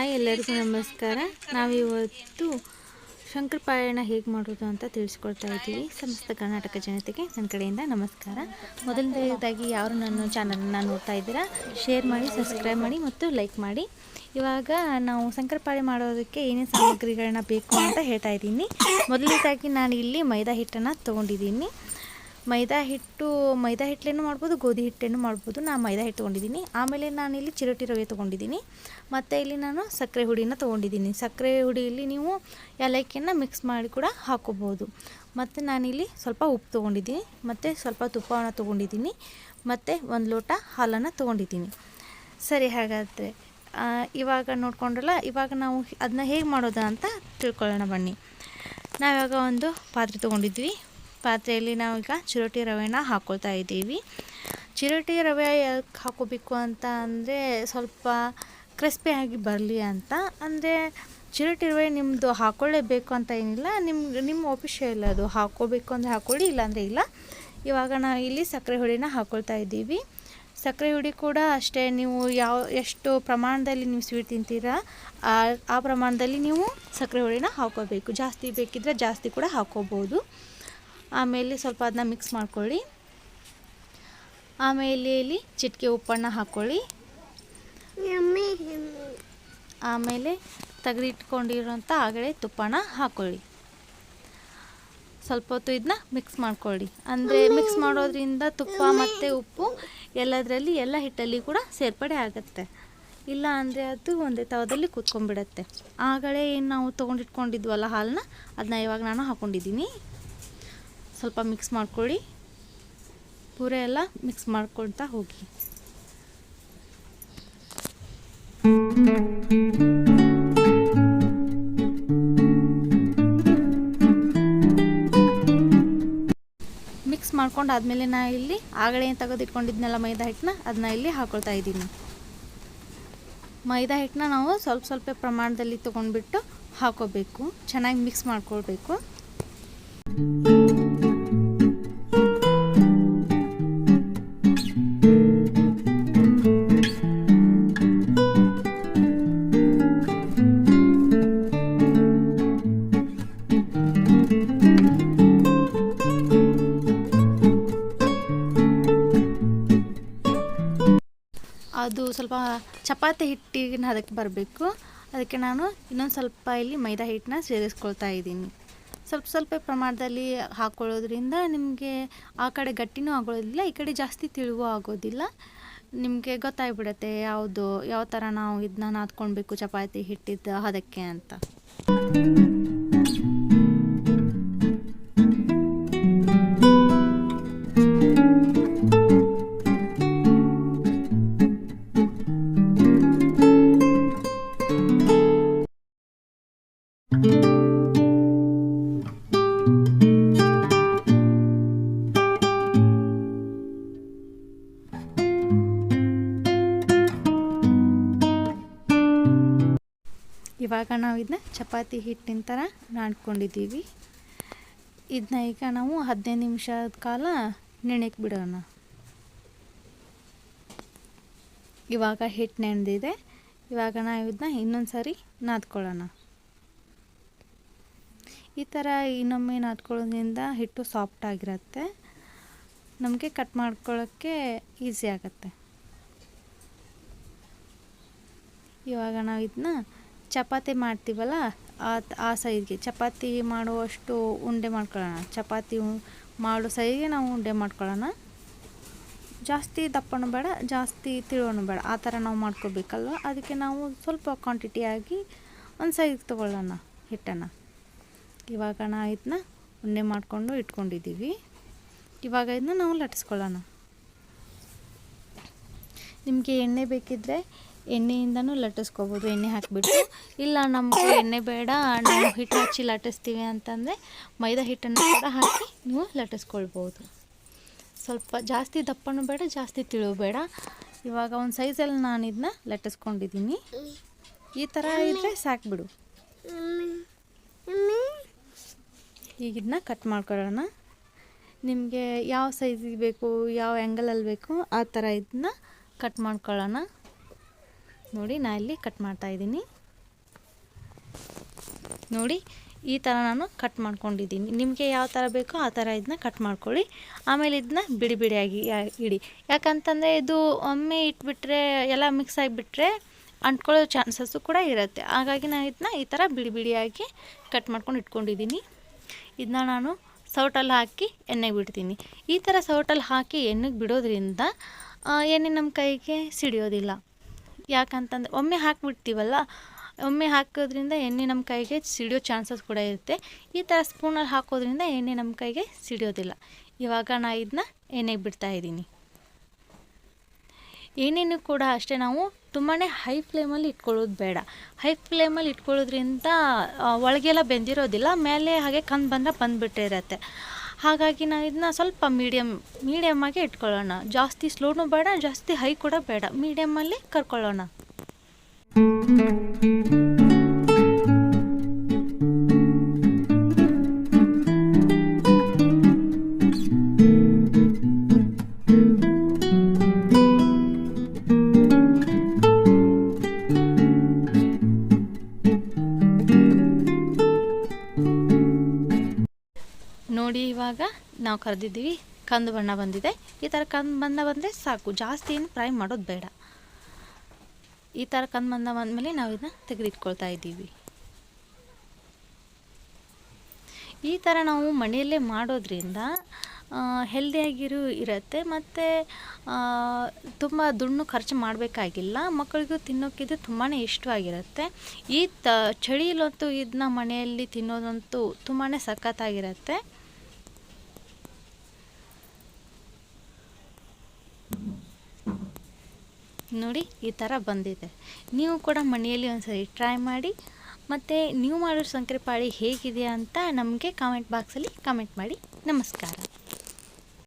Hi ಎಲ್ಲರಿಗೂ ನಮಸ್ಕಾರ. ನಾವಿವತ್ತು ಶಂಕರಪಾಯಣ ಹೇಗೆ ಮಾಡೋದು ಅಂತ ತಿಳಿಸ್ಕೊಳ್ತಾ ಇದ್ದೀವಿ. ಸಮಸ್ತ ಕರ್ನಾಟಕ ಜನತೆಗೆ ನನ್ನ ಕಡೆಯಿಂದ ನಮಸ್ಕಾರ. ಮೊದಲನೇದಾಗಿ ಯಾರು ನನ್ನ ಚಾನಲನ್ನು ನೋಡ್ತಾ ಇದ್ದೀರಾ, ಶೇರ್ ಮಾಡಿ, ಸಬ್ಸ್ಕ್ರೈಬ್ ಮಾಡಿ ಮತ್ತು ಲೈಕ್ ಮಾಡಿ. ಇವಾಗ ನಾವು ಶಂಕರಪಾಳೆ ಮಾಡೋದಕ್ಕೆ ಏನೇನು ಸಾಮಗ್ರಿಗಳನ್ನ ಬೇಕು ಅಂತ ಹೇಳ್ತಾ ಇದ್ದೀನಿ. ಮೊದಲನೇದಾಗಿ ನಾನು ಇಲ್ಲಿ ಮೈದಾ ಹಿಟ್ಟನ್ನು ತೊಗೊಂಡಿದ್ದೀನಿ. ಮೈದಾ ಹಿಟ್ಟು, ಮೈದಾ ಹಿಟ್ಟಲೇನು ಮಾಡ್ಬೋದು, ಗೋಧಿ ಹಿಟ್ಟೇನು ಮಾಡ್ಬೋದು. ನಾನು ಮೈದಾ ಹಿಟ್ಟು ತೊಗೊಂಡಿದ್ದೀನಿ. ಆಮೇಲೆ ನಾನು ಇಲ್ಲಿ ಚಿರೋಟಿ ರವೆ ತೊಗೊಂಡಿದ್ದೀನಿ. ಮತ್ತು ಇಲ್ಲಿ ನಾನು ಸಕ್ಕರೆ ಹುಡಿನ ತೊಗೊಂಡಿದ್ದೀನಿ. ಸಕ್ಕರೆ ಹುಡಿಯಲ್ಲಿ ನೀವು ಏಲಕ್ಕಿಯನ್ನು ಮಿಕ್ಸ್ ಮಾಡಿ ಕೂಡ ಹಾಕೋಬೋದು ಮತ್ತು ನಾನಿಲ್ಲಿ ಸ್ವಲ್ಪ ಉಪ್ಪು ತೊಗೊಂಡಿದ್ದೀನಿ. ಮತ್ತು ಸ್ವಲ್ಪ ತುಪ್ಪವನ್ನು ತೊಗೊಂಡಿದ್ದೀನಿ. ಮತ್ತು ಒಂದು ಲೋಟ ಹಾಲನ್ನು ತೊಗೊಂಡಿದ್ದೀನಿ. ಸರಿ, ಹಾಗಾದರೆ ಇವಾಗ ನೋಡ್ಕೊಂಡ್ರಲ್ಲ, ಇವಾಗ ನಾವು ಅದನ್ನ ಹೇಗೆ ಮಾಡೋದು ಅಂತ ತಿಳ್ಕೊಳ್ಳೋಣ ಬನ್ನಿ. ನಾವಿವಾಗ ಒಂದು ಪಾತ್ರೆ ತೊಗೊಂಡಿದ್ವಿ. ಪಾತ್ರೆಯಲ್ಲಿ ನಾವೀಗ ಚಿರೋಟಿ ರವೆನ ಹಾಕ್ಕೊಳ್ತಾ ಇದ್ದೀವಿ. ಚಿರೋಟಿ ರವೆ ಯಾಕೆ ಹಾಕೋಬೇಕು ಅಂತ ಅಂದರೆ ಸ್ವಲ್ಪ ಕ್ರಿಸ್ಪಿಯಾಗಿ ಬರಲಿ ಅಂತ. ಅಂದರೆ ಚಿರೋಟಿ ರವೆ ನಿಮ್ಮದು ಹಾಕ್ಕೊಳ್ಳೇಬೇಕು ಅಂತ ಏನಿಲ್ಲ ನಿಮ್ಗೆ ನಿಮ್ಮ ಒಪಿಷಿಯಲ್ ಅದು. ಹಾಕ್ಕೋಬೇಕು ಅಂದರೆ ಹಾಕ್ಕೊಳ್ಳಿ ಇಲ್ಲಾಂದರೆ ಇಲ್ಲ. ಇವಾಗ ನಾವು ಇಲ್ಲಿ ಸಕ್ಕರೆ ಹುಡಿನ ಹಾಕ್ಕೊಳ್ತಾ ಇದ್ದೀವಿ. ಸಕ್ಕರೆ ಹುಡಿ ಕೂಡ ಅಷ್ಟೇ, ನೀವು ಯಾವ, ಎಷ್ಟು ಪ್ರಮಾಣದಲ್ಲಿ ನೀವು ಸ್ವೀಟ್ ತಿಂತೀರಾ, ಆ ಆ ಪ್ರಮಾಣದಲ್ಲಿ ನೀವು ಸಕ್ಕರೆ ಹುಡಿನ ಹಾಕೋಬೇಕು. ಜಾಸ್ತಿ ಬೇಕಿದ್ರೆ ಜಾಸ್ತಿ ಕೂಡ ಹಾಕೋಬೋದು. ಆಮೇಲೆ ಸ್ವಲ್ಪ ಅದನ್ನ ಮಿಕ್ಸ್ ಮಾಡ್ಕೊಳ್ಳಿ. ಆಮೇಲೆ ಇಲ್ಲಿ ಚಿಟಿಕೆ ಉಪ್ಪನ್ನ ಹಾಕ್ಕೊಳ್ಳಿ ಆಮೇಲೆ ತೆಗೆದಿಟ್ಕೊಂಡಿರೋಂಥ ಆಗಲೇ ತುಪ್ಪನ ಹಾಕ್ಕೊಳ್ಳಿ ಸ್ವಲ್ಪ ಹೊತ್ತು ಇದನ್ನ ಮಿಕ್ಸ್ ಮಾಡ್ಕೊಳ್ಳಿ. ಅಂದರೆ ಮಿಕ್ಸ್ ಮಾಡೋದ್ರಿಂದ ತುಪ್ಪ ಮತ್ತು ಉಪ್ಪು ಎಲ್ಲದರಲ್ಲಿ ಎಲ್ಲ ಹಿಟ್ಟಲ್ಲಿ ಕೂಡ ಸೇರ್ಪಡೆ ಆಗುತ್ತೆ. ಇಲ್ಲ ಅಂದರೆ ಅದು ಒಂದೇ ತವದಲ್ಲಿ ಕೂತ್ಕೊಂಡ್ಬಿಡತ್ತೆ. ಆಗಲೇ ಏನು ನಾವು ತೊಗೊಂಡಿಟ್ಕೊಂಡಿದ್ವಲ್ಲ ಹಾಲನ್ನ ಅದನ್ನ ಇವಾಗ ನಾನು ಹಾಕ್ಕೊಂಡಿದ್ದೀನಿ ಸ್ವಲ್ಪ ಮಿಕ್ಸ್ ಮಾಡ್ಕೊಳ್ಳಿ. ಪೂರ ಎಲ್ಲ ಮಿಕ್ಸ್ ಮಾಡ್ಕೊಳ್ತಾ ಹೋಗಿ. ಮಿಕ್ಸ್ ಮಾಡ್ಕೊಂಡು ಆದಮೇಲೆ ನಾ ಇಲ್ಲಿ ಆಗಲೇ ತೆಗೆದಿಟ್ಕೊಂಡಿದ್ನೆಲ್ಲ ಮೈದಾ ಹಿಟ್ಟನ್ನ ಅದನ್ನ ಇಲ್ಲಿ ಹಾಕೊಳ್ತಾ ಇದ್ದೀನಿ. ಮೈದಾ ಹಿಟ್ಟನ್ನ ನಾವು ಸ್ವಲ್ಪ ಸ್ವಲ್ಪ ಪ್ರಮಾಣದಲ್ಲಿ ತೊಗೊಂಡ್ಬಿಟ್ಟು ಹಾಕೋಬೇಕು. ಚೆನ್ನಾಗಿ ಮಿಕ್ಸ್ ಮಾಡ್ಕೊಳ್ಬೇಕು. ಅದು ಸ್ವಲ್ಪ ಚಪಾತಿ ಹಿಟ್ಟಿನ ಅದಕ್ಕೆ ಬರಬೇಕು. ಅದಕ್ಕೆ ನಾನು ಇನ್ನೊಂದು ಸ್ವಲ್ಪ ಇಲ್ಲಿ ಮೈದಾ ಹಿಟ್ಟನ್ನ ಸೇರಿಸ್ಕೊಳ್ತಾ ಇದ್ದೀನಿ. ಸ್ವಲ್ಪ ಸ್ವಲ್ಪ ಪ್ರಮಾಣದಲ್ಲಿ ಹಾಕ್ಕೊಳ್ಳೋದ್ರಿಂದ ನಿಮಗೆ ಆ ಕಡೆ ಗಟ್ಟಿನೂ ಆಗೋದಿಲ್ಲ, ಈ ಕಡೆ ಜಾಸ್ತಿ ತಿಳುವು ಆಗೋದಿಲ್ಲ. ನಿಮಗೆ ಗೊತ್ತಾಗ್ಬಿಡತ್ತೆ ಯಾವುದು, ಯಾವ ಥರ ನಾವು ಇದನ್ನ ನಾದ್ಕೊಳ್ಬೇಕು ಚಪಾತಿ ಹಿಟ್ಟಿದ್ದು ಅದಕ್ಕೆ ಅಂತ. ಇವಾಗ ನಾವು ಇದನ್ನ ಚಪಾತಿ ಹಿಟ್ಟಿನ ಥರ ನಾಡ್ಕೊಂಡಿದ್ದೀವಿ ಇದನ್ನ ಈಗ ನಾವು ಹದಿನೈದು ನಿಮಿಷದ ಕಾಲ ನೆನೆಕ್ಕೆ ಬಿಡೋಣ. ಇವಾಗ ಹಿಟ್ಟು ನೆನೆದಿದೆ. ಇವಾಗ ನಾವು ಇದನ್ನ ಇನ್ನೊಂದು ಸಾರಿ ನಾದ್ಕೊಳ್ಳೋಣ. ಈ ಥರ ಇನ್ನೊಮ್ಮೆ ನಾದ್ಕೊಳ್ಳೋದ್ರಿಂದ ಹಿಟ್ಟು ಸಾಫ್ಟ್ ಆಗಿರುತ್ತೆ. ನಮಗೆ ಕಟ್ ಮಾಡ್ಕೊಳ್ಳೋಕ್ಕೆ ಈಸಿ ಆಗುತ್ತೆ. ಇವಾಗ ನಾವು ಇದನ್ನ ಚಪಾತಿ ಮಾಡ್ತೀವಲ್ಲ ಆ ಆ ಸೈಜ್ಗೆ ಚಪಾತಿ ಮಾಡುವಷ್ಟು ಉಂಡೆ ಮಾಡ್ಕೊಳ್ಳೋಣ. ಚಪಾತಿ ಮಾಡೋ ಸೈಜ್ಗೆ ನಾವು ಉಂಡೆ ಮಾಡ್ಕೊಳ್ಳೋಣ. ಜಾಸ್ತಿ ದಪ್ಪನೂ ಬೇಡ, ಜಾಸ್ತಿ ತಿಳುವನು ಬೇಡ. ಆ ಥರ ನಾವು ಮಾಡ್ಕೋಬೇಕಲ್ವ? ಅದಕ್ಕೆ ನಾವು ಸ್ವಲ್ಪ ಕ್ವಾಂಟಿಟಿಯಾಗಿ ಒಂದು ಸೈಜ್ ತೊಗೊಳ್ಳೋಣ ಹಿಟ್ಟನ್ನು. ಇವಾಗ ನಾ ಇದನ್ನ ಉಣ್ಣೆ ಮಾಡಿಕೊಂಡು ಇಟ್ಕೊಂಡಿದ್ದೀವಿ. ಇವಾಗ ಇದನ್ನ ನಾವು ಲಟ್ಟಿಸ್ಕೊಳ್ಳೋಣ. ನಿಮಗೆ ಎಣ್ಣೆ ಬೇಕಿದ್ದರೆ ಎಣ್ಣೆಯಿಂದನೂ ಲಟ್ಟಿಸ್ಕೋಬೋದು, ಎಣ್ಣೆ ಹಾಕಿಬಿಟ್ಟು. ಇಲ್ಲ, ನಮಗೆ ಎಣ್ಣೆ ಬೇಡ, ನಾವು ಹಿಟ್ಟು ಹಚ್ಚಿ ಲಟ್ಟಿಸ್ತೀವಿ ಅಂತಂದರೆ ಮೈದಾ ಹಿಟ್ಟನ್ನು ಕೂಡ ಹಾಕಿ ನೀವು ಲಟ್ಟಿಸ್ಕೊಳ್ಬೋದು. ಸ್ವಲ್ಪ ಜಾಸ್ತಿ ದಪ್ಪನೂ ಬೇಡ, ಜಾಸ್ತಿ ತಿಳು ಬೇಡ. ಇವಾಗ ಒಂದು ಸೈಜಲ್ಲಿ ನಾನು ಇದನ್ನ ಲಟ್ಟಿಸ್ಕೊಂಡಿದ್ದೀನಿ. ಈ ಥರ ಇದ್ದರೆ ಸಾಕ್ಬಿಡು. ಈಗ ಕಟ್ ಮಾಡ್ಕೊಳ್ಳೋಣ. ನಿಮಗೆ ಯಾವ ಸೈಜಿಗೆ ಬೇಕು, ಯಾವ ಆ್ಯಂಗಲಲ್ಲಿ ಬೇಕು, ಆ ಥರ ಇದನ್ನ ಕಟ್ ಮಾಡ್ಕೊಳ್ಳೋಣ. ನೋಡಿ, ನಾ ಇಲ್ಲಿ ಕಟ್ ಮಾಡ್ತಾಯಿದ್ದೀನಿ ನೋಡಿ, ಈ ಥರ ನಾನು ಕಟ್ ಮಾಡ್ಕೊಂಡಿದ್ದೀನಿ. ನಿಮಗೆ ಯಾವ ಥರ ಬೇಕೋ ಆ ಥರ ಇದನ್ನ ಕಟ್ ಮಾಡ್ಕೊಳ್ಳಿ. ಆಮೇಲೆ ಇದನ್ನ ಬಿಡಿ ಬಿಡಿಯಾಗಿ ಇಡಿ. ಯಾಕಂತಂದರೆ ಇದು ಒಮ್ಮೆ ಇಟ್ಬಿಟ್ರೆ, ಎಲ್ಲ ಮಿಕ್ಸ್ ಆಗಿಬಿಟ್ರೆ ಅಂಟ್ಕೊಳ್ಳೋ ಚಾನ್ಸಸ್ಸು ಕೂಡ ಇರುತ್ತೆ. ಹಾಗಾಗಿ ನಾನು ಇದನ್ನ ಈ ಥರ ಬಿಡಿ ಬಿಡಿಯಾಗಿ ಕಟ್ ಮಾಡ್ಕೊಂಡು ಇಟ್ಕೊಂಡಿದ್ದೀನಿ. ಇದನ್ನ ನಾನು ಸೌಟಲ್ಲಿ ಹಾಕಿ ಎಣ್ಣೆಗೆ ಬಿಡ್ತೀನಿ. ಈ ಥರ ಸೌಟಲ್ಲಿ ಹಾಕಿ ಎಣ್ಣೆಗೆ ಬಿಡೋದ್ರಿಂದ ಎಣ್ಣೆ ನಮ್ಮ ಕೈಗೆ ಸಿಡಿಯೋದಿಲ್ಲ. ಯಾಕಂತಂದ್ರೆ ಒಮ್ಮೆ ಹಾಕಿಬಿಡ್ತೀವಲ್ಲ, ಒಮ್ಮೆ ಹಾಕೋದ್ರಿಂದ ಎಣ್ಣೆ ನಮ್ಮ ಕೈಗೆ ಸಿಡಿಯೋ ಚಾನ್ಸಸ್ ಕೂಡ ಇರುತ್ತೆ. ಈ ಥರ ಸ್ಪೂನಲ್ಲಿ ಹಾಕೋದ್ರಿಂದ ಎಣ್ಣೆ ನಮ್ಮ ಕೈಗೆ ಸಿಡಿಯೋದಿಲ್ಲ. ಇವಾಗ ನಾನು ಇದನ್ನ ಎಣ್ಣೆಗೆ ಬಿಡ್ತಾ ಇದ್ದೀನಿ. ಎಣ್ಣೆನೂ ಕೂಡ ಅಷ್ಟೇ ನಾವು ತುಂಬಾ ಹೈ ಫ್ಲೇಮಲ್ಲಿ ಇಟ್ಕೊಳ್ಳೋದು ಬೇಡ. ಹೈ ಫ್ಲೇಮಲ್ಲಿ ಇಟ್ಕೊಳ್ಳೋದ್ರಿಂದ ಒಳಗೆಲ್ಲ ಬೆಂದಿರೋದಿಲ್ಲ, ಮೇಲೆ ಹಾಗೆ ಕಂದು ಬಂದರೆ ಬಂದುಬಿಟ್ಟಿರತ್ತೆ. ಹಾಗಾಗಿ ನಾವು ಇದನ್ನ ಸ್ವಲ್ಪ ಮೀಡಿಯಮ್ ಮೀಡಿಯಮ್ಮಾಗೆ ಇಟ್ಕೊಳ್ಳೋಣ. ಜಾಸ್ತಿ ಸ್ಲೋನು ಬೇಡ, ಜಾಸ್ತಿ ಹೈ ಕೂಡ ಬೇಡ. ಮೀಡಿಯಮ್ಮಲ್ಲಿ ಕರ್ಕೊಳ್ಳೋಣ. ಇವಾಗ ನಾವು ಕರೆದಿದ್ದೀವಿ, ಕಂದು ಬಣ್ಣ ಬಂದಿದೆ. ಈ ಥರ ಕಂದು ಬಣ್ಣ ಬಂದರೆ ಸಾಕು. ಜಾಸ್ತಿ ಏನು ಫ್ರೈ ಮಾಡೋದು ಬೇಡ. ಈ ಥರ ಕಂದು ಬಣ್ಣ ಬಂದಮೇಲೆ ನಾವು ಇದನ್ನ ತೆಗೆದಿಟ್ಕೊಳ್ತಾ ಇದ್ದೀವಿ. ಈ ಥರ ನಾವು ಮನೆಯಲ್ಲೇ ಮಾಡೋದ್ರಿಂದ ಹೆಲ್ದಿಯಾಗಿರು ಇರುತ್ತೆ. ಮತ್ತು ತುಂಬ ದುಡ್ಡು ಖರ್ಚು ಮಾಡಬೇಕಾಗಿಲ್ಲ. ಮಕ್ಕಳಿಗೂ ತಿನ್ನೋಕ್ಕಿದು ತುಂಬಾ ಇಷ್ಟವಾಗಿರುತ್ತೆ. ಈ ತ, ಚಳಿಲಂತೂ ಇದನ್ನ ಮನೆಯಲ್ಲಿ ತಿನ್ನೋದಂತೂ ತುಂಬಾ ಸಖತ್ತಾಗಿರುತ್ತೆ. ನೋಡಿ ಈ ಥರ ಬಂದಿದೆ. ನೀವು ಕೂಡ ಮನೆಯಲ್ಲಿ ಒಂದ್ಸರಿ ಟ್ರೈ ಮಾಡಿ, ಮತ್ತು ನೀವು ಮಾಡೋ ಶಂಕರಪಾಳಿ ಹೇಗಿದೆ ಅಂತ ನಮಗೆ ಕಾಮೆಂಟ್ ಬಾಕ್ಸಲ್ಲಿ ಕಾಮೆಂಟ್ ಮಾಡಿ. ನಮಸ್ಕಾರ.